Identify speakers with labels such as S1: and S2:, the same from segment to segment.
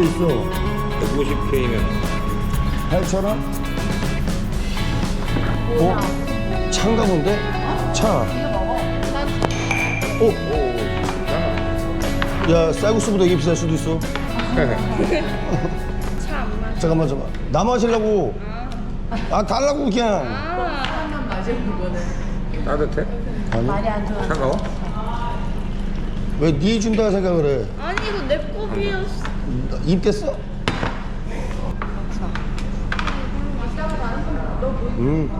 S1: 수도 있어
S2: 150K면
S1: 8,000원? 어? 차인가 본데? 차. 어? 야, 쌀국수보다 이게 비쌀 수도 있어. 잠깐만, 잠깐만. 나 마시려고. 아, 달라고, 그냥.
S2: 따뜻해?
S1: 아니.
S2: 차가워?
S1: 왜니 준다 생각을 해?
S3: 아니 이거 내 컵이었어.
S1: 입 깼어? 음.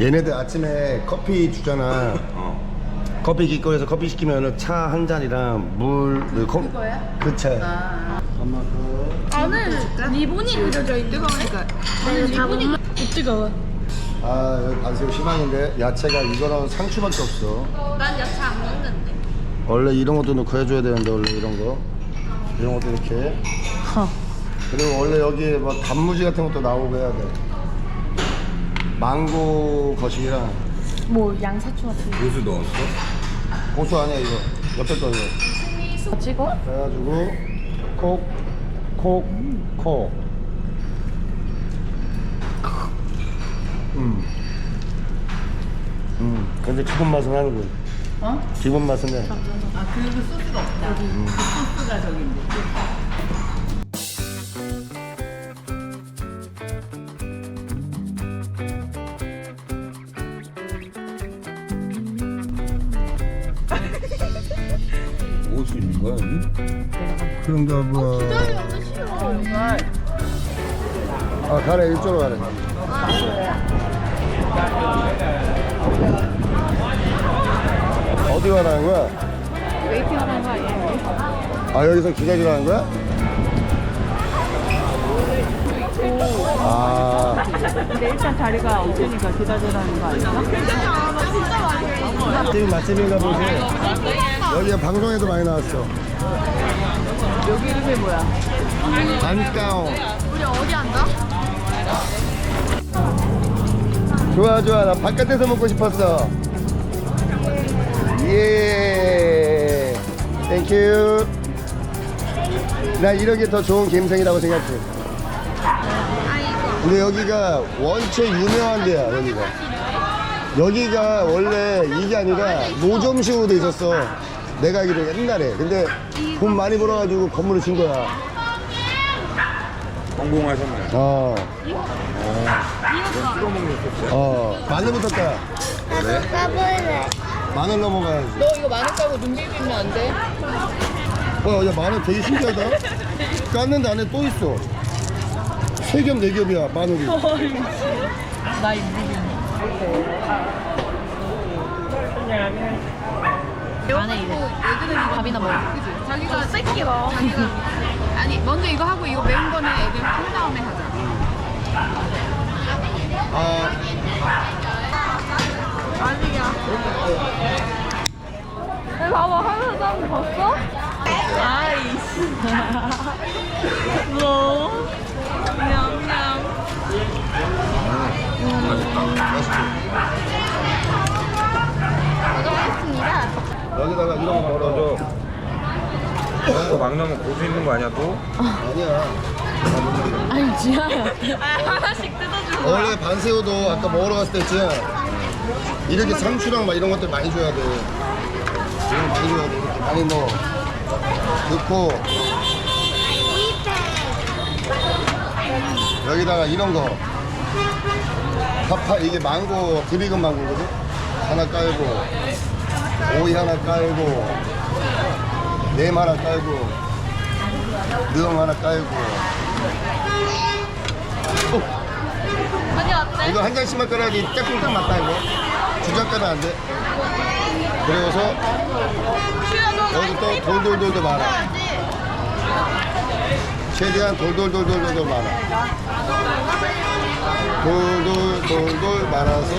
S1: 얘네들 아침에 커피 주잖아.
S2: 어
S1: 커피 기꺼에서 커피 시키면 차 한 잔이랑 물, 그 컵, 그 차. 엄마 그.
S3: 안에 리본이 그려져 있대. 뜨거우니까. 안에 리본이 그- 뜨거워.
S1: 아, 여기 반세우 시방인데 야채가 이거랑 상추밖에 없어.
S3: 난 야채 안 먹는데.
S1: 원래 이런 것도 넣고 해줘야 되는데 원래 이런 거 이런 것도 이렇게 그리고 원래 여기에 뭐 단무지 같은 것도 나오고 해야 돼 망고 거식이랑
S3: 뭐 양사추 같은 거.
S2: 고수 넣었어?
S1: 고수 아니야 이거 옆에 거 이거
S3: 찍어?
S1: 그래가지고 콕콕콕 음. 음. 근데 기본 맛은 하는군
S4: 어?
S1: 기본 맛은 해
S4: 아, 그리고 소스가 없다. 그 소스가 저긴데.
S2: 고수 있는 거야 여기?
S1: 그런가 봐. 아 가래 이쪽으로 가래 어디 가라는 거야?
S4: 웨이팅 하는 거 아니에요?
S1: 아 여기서 기다리라는 거야? 아
S4: 근데 일단 자리가 없으니까 기다리라는 거 아닌가?
S1: 맛집 맛집인가 보지 여기가 방송에도 많이 나왔어
S4: 여기 이름이 뭐야?
S1: 안까오
S3: 우리 어디 앉아?
S1: 좋아 좋아 나 바깥에서 먹고 싶었어 예. 땡큐 나 이런 게 더 좋은 갬성이라고 생각해. 근데 여기가 원체 유명한 데야 여기가. 여기가 원래 이게 아니라 노점식으로 돼 있었어. 내가 알기로 옛날에. 근데 돈 많이 벌어가지고 건물을 진 거야.
S2: 성공하셨네.
S1: 어,
S2: 먹는 소스야?
S1: 어. 마늘 붙었다.
S2: 그래?
S1: 마늘 넘어가야지
S4: 너 이거 마늘 까고 눈 비비면 안 돼?
S1: 와, 야, 마늘 되게 신기하다. 깠는데 안에 또 있어. 세 겹, 네 겹이야, 마늘이.
S4: 나 입비빔.
S3: 안에 이래. 밥이나 먹어. 자기가 새끼가. 자기가. 아니 먼저 이거 하고 이거 매운 거는 애들 한 다음에 하자.
S1: 아,
S3: 아니야. 봤어? 아이씨. 뭐? 냠냠. 고생하셨습니다.
S1: 여기다가 이런 거 걸어줘.
S2: 이런 거막 넣으면 고수 있는 거 아니야 또?
S1: 아니야.
S3: 아니 지하야. 하나씩 뜯어주고.
S1: 원래 반새우도 아까 먹으러 갔을 때 있지. 이렇게 상추랑 막 이런 것들 많이 줘야 돼. 많이. 이렇게 많이 넣어. 넣고. 여기다가 이런 거. 파파, 이게 망고, 드리건 망고거든? 하나 깔고, 오이 하나 깔고, 램 하나 깔고, 능 하나 깔고. 어,
S3: 언니 어때?
S1: 이거 한 장씩만 깔아야지 짝꿍 딱 맞다 이거 깔면 안 돼. 그리고서 여기 또 돌돌돌도 많아. 최대한 돌돌돌돌도 많아. 돌돌돌돌 많아서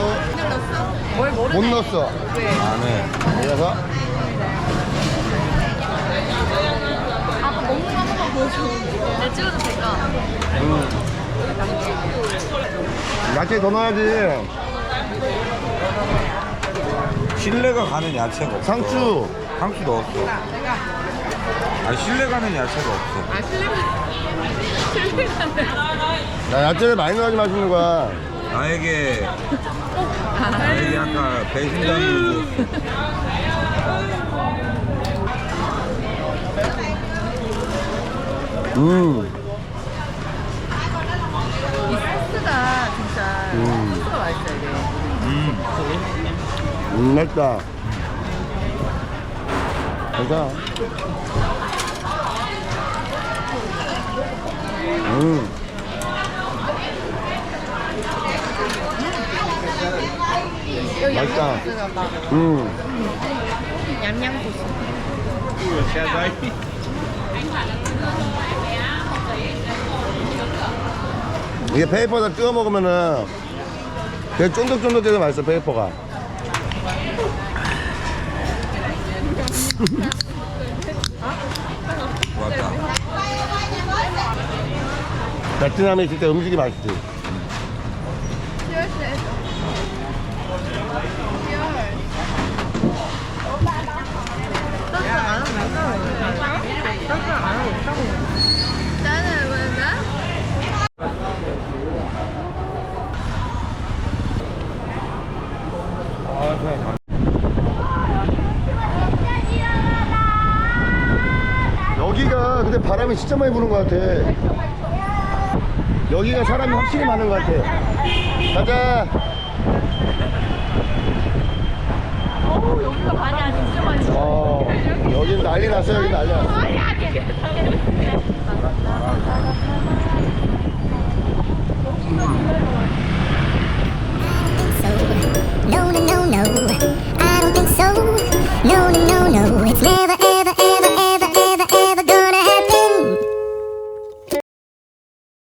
S1: 못 넣었어.
S2: 안 해.
S1: 그래서
S3: 아까 먹는 거 한 번만 보여줘. 내 찍어도 될까?
S1: 음. 야채 더 넣어야지.
S2: 신뢰가 가는 야채가 없어
S1: 상추.
S2: 상추 넣었어 아 실내 가는 야채가 없어.
S3: 아 실례가 실례가네.
S1: 나 야채를 많이 넣어야지 맛있는 거야.
S2: 나에게 나에게 아까 배신감을 줬어.
S1: 음,
S4: 이 소스가 진짜
S1: 음.
S4: 소스가 맛있어야 돼.
S2: 음.
S1: 음, 맛있다. 괜찮아. 음. 맛있다. 음.
S3: 얌얌 소스.
S1: 이게 페이퍼다 뜯어 먹으면은 되게 쫀득쫀득해서 맛있어 페이퍼가
S2: 좋았다.
S1: 베트남에 진짜 음식이 맛있지 진짜 많이 보는 것 같아. 여기가 사람이 확실히 많은 것 같아. 가자.
S3: 어우 여기가 많이 아니 진짜 많이
S1: 어, 여긴 난리 났어요. 여기 난리 났어